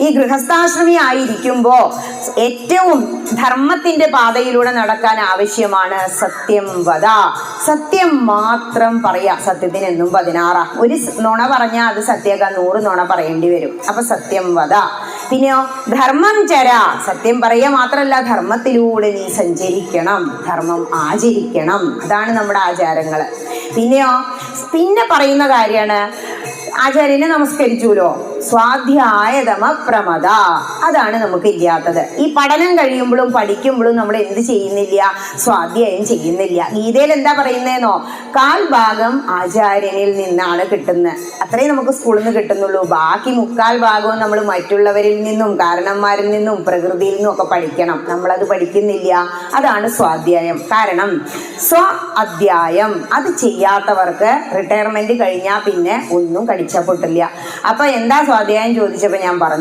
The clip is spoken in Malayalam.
ഈ ഗൃഹസ്ഥാശ്രമി ആയിരിക്കുമ്പോൾ ഏറ്റവും ധർമ്മത്തിന്റെ പാതയിലൂടെ നടക്കാൻ ആവശ്യമാണ് സത്യം വധ. സത്യം മാത്രം പറയാ. സത്യത്തിന് എന്നും പതിനാറാ. ഒരു നുണ പറഞ്ഞാൽ അത് സത്യക നൂറ് നുണ പറയേണ്ടി വരും. അപ്പൊ സത്യം വധ. പിന്നെയോ ധർമ്മം ചര. സത്യം പറയുക മാത്രമല്ല ധർമ്മത്തിലൂടെ നീ സഞ്ചരിക്കണം. ധർമ്മം ആചരിക്കണം. അതാണ് നമ്മുടെ ആചാരങ്ങൾ പിന്നെയോ പിന്നെ പറയുന്ന കാര്യമാണ് ആചാര്യനെ നമസ്കരിച്ചുല്ലോ സ്വാധ്യായതമ പ്രമദ. അതാണ് നമുക്ക് ഇല്ലാത്തത്. ഈ പഠനം കഴിയുമ്പോഴും പഠിക്കുമ്പോഴും നമ്മൾ എന്ത് ചെയ്യുന്നില്ല? സ്വാധ്യായം ചെയ്യുന്നില്ല. ഗീതയിൽ എന്താ പറയുന്നതെന്നോ കാൽ ഭാഗം ആചാര്യനിൽ നിന്നാണ് കിട്ടുന്നത്. അത്രേ നമുക്ക് സ്കൂളിൽ നിന്ന് കിട്ടുന്നുള്ളൂ. ബാക്കി മുക്കാൽ ഭാഗവും നമ്മൾ മറ്റുള്ളവരിൽ നിന്നും കാരണന്മാരിൽ നിന്നും പ്രകൃതിയിൽ നിന്നും ഒക്കെ പഠിക്കണം. നമ്മളത് പഠിക്കുന്നില്ല. അതാണ് സ്വാധ്യായം. കാരണം സ്വ അധ്യായം. അത് ചെയ്യാത്തവർക്ക് റിട്ടയർമെന്റ് കഴിഞ്ഞാൽ പിന്നെ ഒന്നും കടിച്ചപ്പൊട്ടില്ല അപ്പൊ എന്താ സ്വാധ്യായം ചോദിച്ചപ്പോൾ ഞാൻ പറഞ്ഞു.